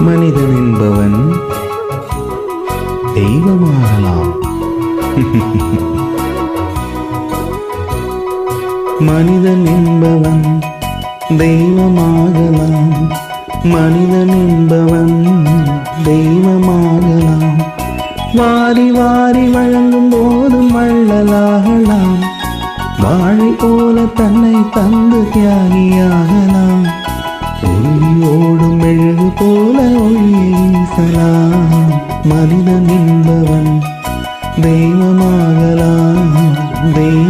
மனிதன் என்பவன் தெய்வமாகலாம். மனிதன் என்பவன் தெய்வமாகலாம். மனிதன் என்பவன் தெய்வமாகலாம். வாரி வாரி வழங்கும் போதும் வள்ளலாகலாம். வாழை போல தன்னை தந்து தியாகியாக வீசலாம் என்பவன் தெய்வமாகலாம் தெய்வமாகலாம்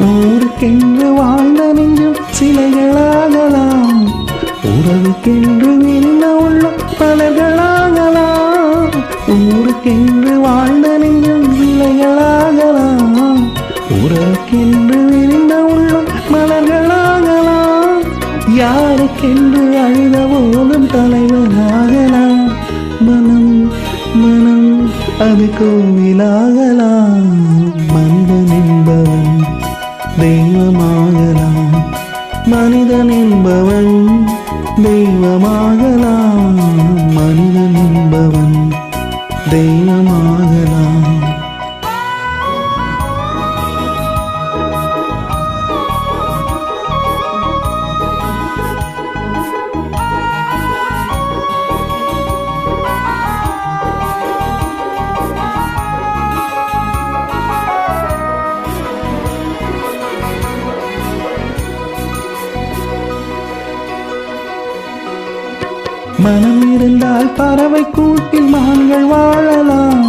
ஊருக்கென்று வாழ்ந்த நெஞ்சும் சிலைகளாகலாம். உறவுக்கென்று விரிந்த உள்ளம் பலர்களாகலாம். ஊருக்கென்று வாழ்ந்த நெஞ்சும் சிலைகளாகலாம். உறவுக்கென்று விரிந்த உள்ளம் மலர்களாகலாம். யாருக்கென்று அழுத போதும் தலைவராகலாம் மனம் மனம் அது கோவிலாகலாம் தெய்வமாகலாம். மனம் இருந்தால் பறவை கூட்டில் மான்கள் வாழலாம்.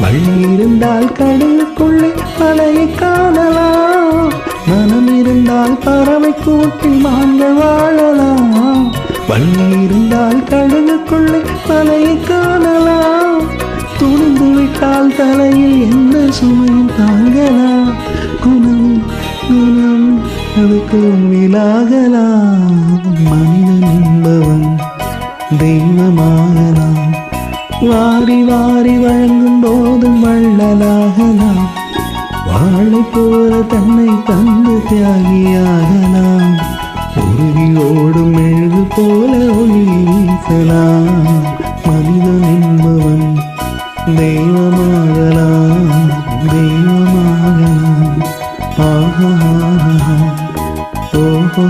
வழி இருந்தால் கடலுக்குள்ளே மலையை காணலாம். மனம் இருந்தால் பறவை கூட்டில் மான்கள் வாழலாம். வழி இருந்தால் கடலுக்குள்ளே மலையை காணலாம். துணிந்து விட்டால் தலையில் எந்த சுமையும் தாங்கலாம். குணம் குணம் அது கோவிலாகலாம் மனிதன் என்பவன் தெய்வமாகலாம் வாரி வாரி வழங்கும் போதும் வள்ளலாகலாம் வாழை போல தன்னை தந்து தியாகியாகலாம் உருகி ஓடும் மெழுகு போல ஒளி வீசலாம். மனிதன் என்பவன் தெய்வமாகலாம் தெய்வமாகலாம் ஆஹா ஓஹோ.